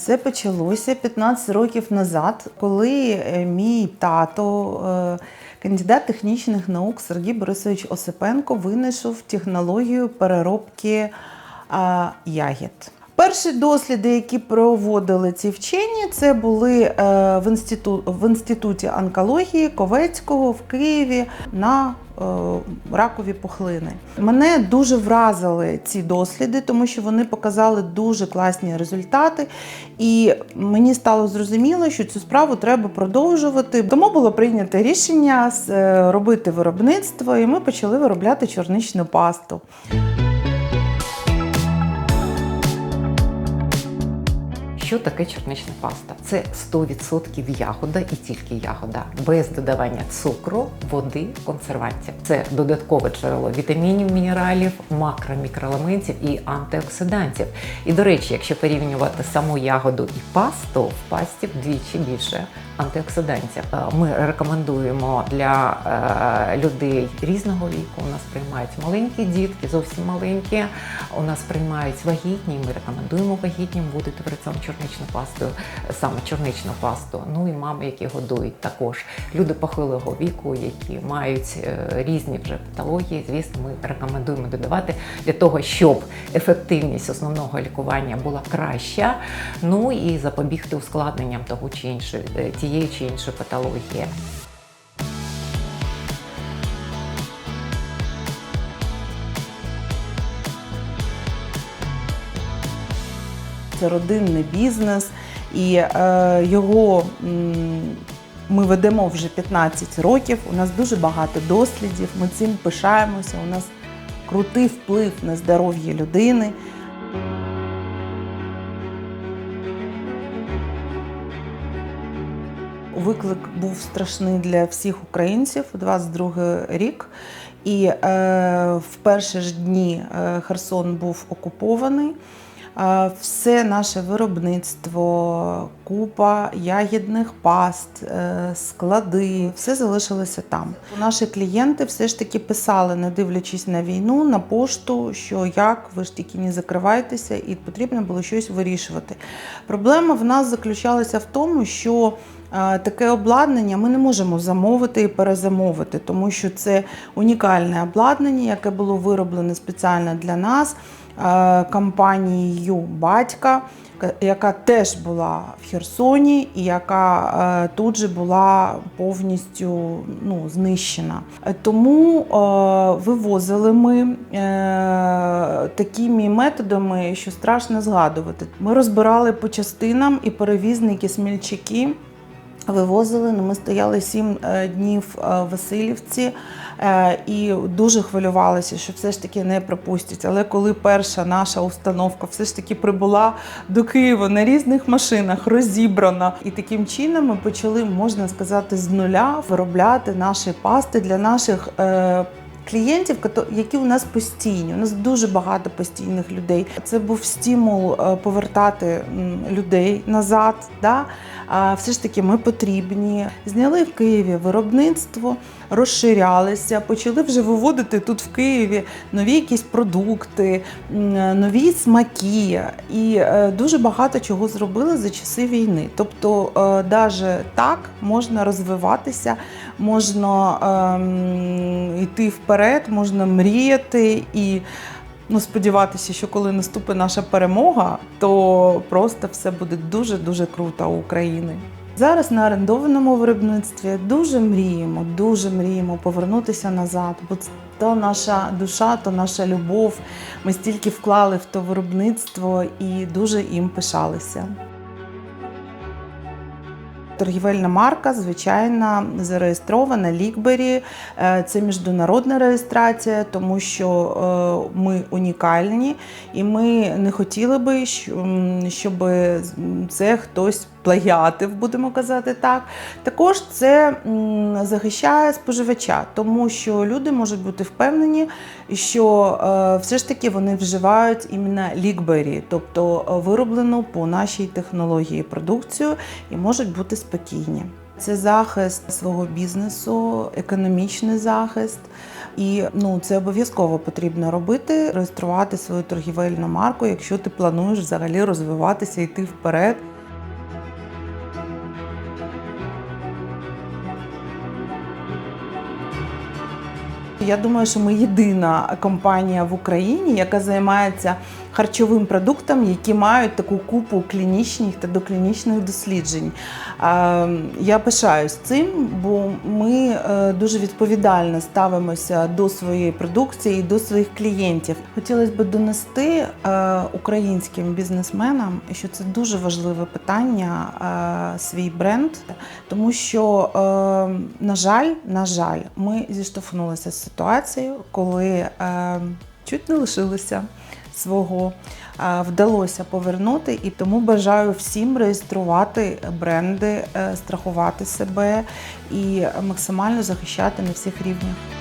Все почалося 15 років назад, коли е, мій тато, е, кандидат технічних наук Сергій Борисович Осипенко, винайшов технологію переробки ягід. Перші досліди, які проводили ці вчені, це були е, в, інститу, в інституті онкології Ковецького в Києві на ракові пухлини. Мене дуже вразили ці досліди, тому що вони показали дуже класні результати, і мені стало зрозуміло, що цю справу треба продовжувати. Тому було прийнято рішення е, робити виробництво, і ми почали виробляти чорничну пасту. Що таке чорнична паста? Це 100% ягода і тільки ягода, без додавання цукру, води, консервантів. Це додаткове джерело вітамінів, мінералів, макро-мікроелементів і антиоксидантів. І до речі, якщо порівнювати саму ягоду і пасту, в пасті вдвічі більше антиоксидантів. Е, Ми рекомендуємо для е, людей різного віку. У нас приймають маленькі дітки, зовсім маленькі. У нас приймають вагітні. Ми рекомендуємо вагітнім бути творцем чорничну пасту, саме чорничну пасту. Ну і мами, які годують також. Люди похилого віку, які мають е, різні вже патології. Звісно, ми рекомендуємо додавати для того, щоб ефективність основного лікування була краща. Ну і запобігти ускладненням того чи іншої е, тієї чи іншої патології. Це родинний бізнес, і е, його ми ведемо вже 15 років. У нас дуже багато дослідів. Ми цим пишаємося. У нас крутий вплив на здоров'я людини. Виклик був страшний для всіх українців 22 рік. І е, в перші ж дні е, Херсон був окупований. Все наше виробництво, купа ягідних паст, е, склади, все залишилося там. Наші клієнти все ж таки писали, не дивлячись на війну, на пошту, що як ви ж тільки не закривайтеся, і потрібно було щось вирішувати. Проблема в нас заключалася в тому, що е, таке обладнання ми не можемо замовити і перезамовити, тому що це унікальне обладнання, яке було вироблене спеціально для нас компанією батька, яка теж була в Херсоні і яка е, тут же була повністю ну, знищена. Е, Тому е, вивозили ми е, такими методами, що страшно згадувати. Ми розбирали по частинам і перевізники, смільчаки. Вивозили, ну, ми стояли сім е, днів е, в Васильівці е, і дуже хвилювалися, що все ж таки не пропустять. Але коли перша наша установка все ж таки прибула до Києва на різних машинах, розібрана, і таким чином ми почали, можна сказати, з нуля виробляти наші пасти для наших. Клієнтів, які у нас постійні, у нас дуже багато постійних людей. Це був стимул повертати людей назад. Да? А все ж таки ми потрібні. Зняли в Києві виробництво, розширялися, почали вже виводити тут в Києві нові якісь продукти, нові смаки. І е, дуже багато чого зробили за часи війни. Тобто, навіть так можна розвиватися, можна ем, йти вперед, можна мріяти і. Ну, сподіватися, що коли наступить наша перемога, то просто все буде дуже дуже круто у України. Зараз на орендованому виробництві дуже мріємо, дуже мріємо повернутися назад, бо то наша душа, то наша любов. Ми стільки вклали в то виробництво і дуже їм пишалися. Торгівельна марка, звичайно, зареєстрована Лікбері. Е, Це міжнародна реєстрація, тому що е, ми унікальні, і ми не хотіли би, щоб це хтось плагіатив, будемо казати так. Також це захищає споживача, тому що люди можуть бути впевнені, що е, все ж таки вони вживають іменно лікбері, тобто вироблену по нашій технології продукцію і можуть бути спокійні. Це захист свого бізнесу, економічний захист. І ну це обов'язково потрібно робити, реєструвати свою торгівельну марку, якщо ти плануєш взагалі розвиватися, йти вперед. Я думаю, що ми єдина компанія в Україні, яка займається харчовим продуктом, які мають таку купу клінічних та доклінічних досліджень. Е, Я пишаюсь цим, бо ми е, дуже відповідально ставимося до своєї продукції і до своїх клієнтів. Хотілося б донести е, українським бізнесменам, що це дуже важливе питання, е, свій бренд, тому що, е, на жаль, на жаль, ми зіштовхнулися з ситуацією, коли чуть не лишилися свого. Вдалося повернути, і тому бажаю всім реєструвати бренди, е, страхувати себе і максимально захищати на всіх рівнях.